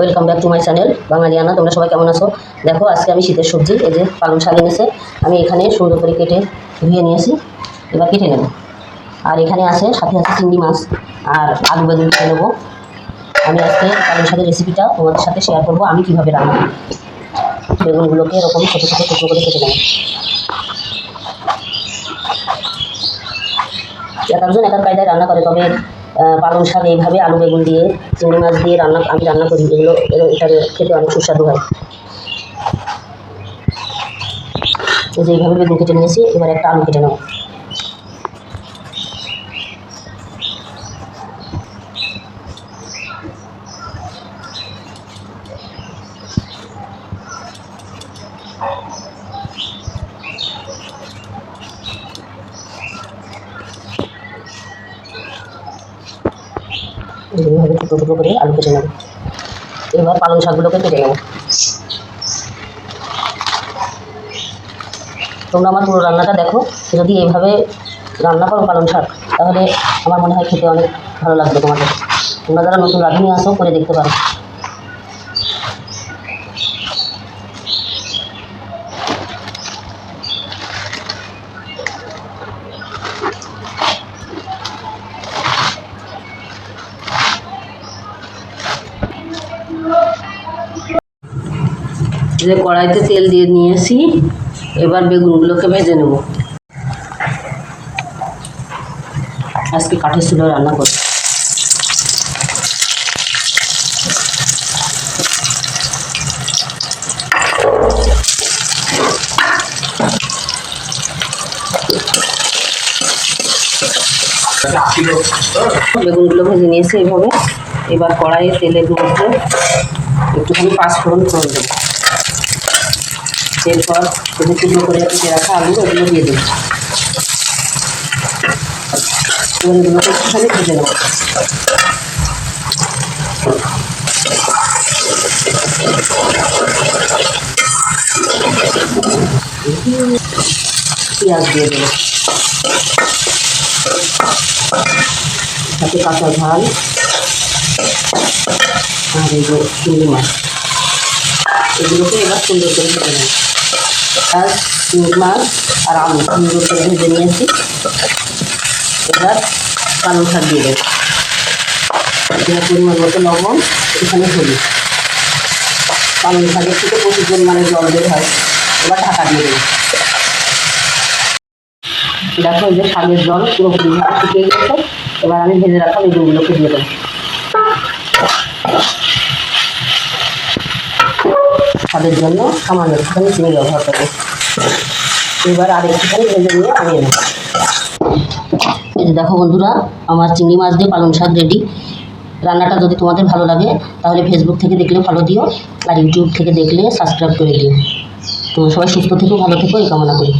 Welcome back to my channel Bangaliyana, তোমরা সবাই কেমন আছো? দেখো, আজকে আমি শীতের সবজি, এই যে পালং শাক এনেছে, আমি এখানে সুন্দর করে কেটে ধুয়ে নিয়েছি, এবার কেটে নেব। আর এখানে আছে, সাথে আছে চিংড়ি মাছ, আর আলু বেগুন কেটে নেব। আমি আজকে পালং শাকের রেসিপিটা তোমাদের সাথে শেয়ার করব, আমি কীভাবে রান্না বেগুনগুলোকে এরকম ছোটো ছোটো টুকরো করে কেটে নেব। এক একজন এক এক কায়দায় রান্না করে, তবে পালং শাক এইভাবে আলু বেগুন দিয়ে, চিংড়ি মাছ দিয়ে রান্না, আমি রান্না করি এগুলো এবং এটা খেতে অনেক সুস্বাদু হয়। এই যে এইভাবে বেগুন কেটে নিয়েছি, এবার একটা আলু কেটে নেব। এইভাবে টুকরো টুকরো করে আলু কেটে নেব। এবার পালং শাকগুলোকে কেটে নেব। তোমরা আমার পুরো রান্নাটা দেখো। যদি এইভাবে রান্না করো পালং শাক, তাহলে আমার মনে হয় খেতে অনেক ভালো লাগবে তোমাদের। তোমরা যারা নতুন রাঁধুনি আসো করে দেখতে পারো। যে কড়াইতে তেল দিয়ে নিয়েছি, এবার বেগুনগুলোকে ভেজে নেব। আজকে কাঠের চুলো রান্না করব। বেগুনগুলো ভেজে নিয়েছি এইভাবে এবার কড়াইয়ে তেলের মধ্যে একটুখানি পাঁচফোড়ন ফোড়ন দেবো। এরপর যদি টুকরো করে কেটে রাখা আলু ওগুলো দিয়ে দেবো এবার এগুলোকে পেঁয়াজ দিয়ে দেবো। সাথে কাঁচা ঝাল। আর যে চিংড়ি মাছ। এগুলোকে এবার সুন্দর করে ভেজে নেব। আর চিংড়ি মাছ আর আলু। সুন্দর করে ভেজে নিয়েছি। এবার পালং শাক দিয়ে দেবো। এবার পরিমাণ মতো লবণ, এখানে হলুদ। পালং শাকের থেকে প্রচুর পরিমাণে জল বের হয়। এবার ঢাকা দিয়ে দেবো। দেখো এই যে শাকের জল পুরোপুরি শুকিয়ে গেছে। এবার আমি ভেজে রাখা বেগুনগুলোকে দিয়ে দেবো। স্বাদের জন্য সামান্য একটুখানি চিনি ব্যবহার করে এবার আর একটুখানি ভেজে নিয়ে আনিয়ে নেব। দেখো বন্ধুরা, আমার চিংড়ি মাছ দিয়ে পালং শাক রেডি রান্নাটা যদি তোমাদের ভালো লাগে, তাহলে ফেসবুক থেকে দেখলে ভালো দিও, আর ইউটিউব থেকে দেখলে সাবস্ক্রাইব করে দিও। তো সবাই সুস্থ থেকো, ভালো থেকো, এই কামনা করি।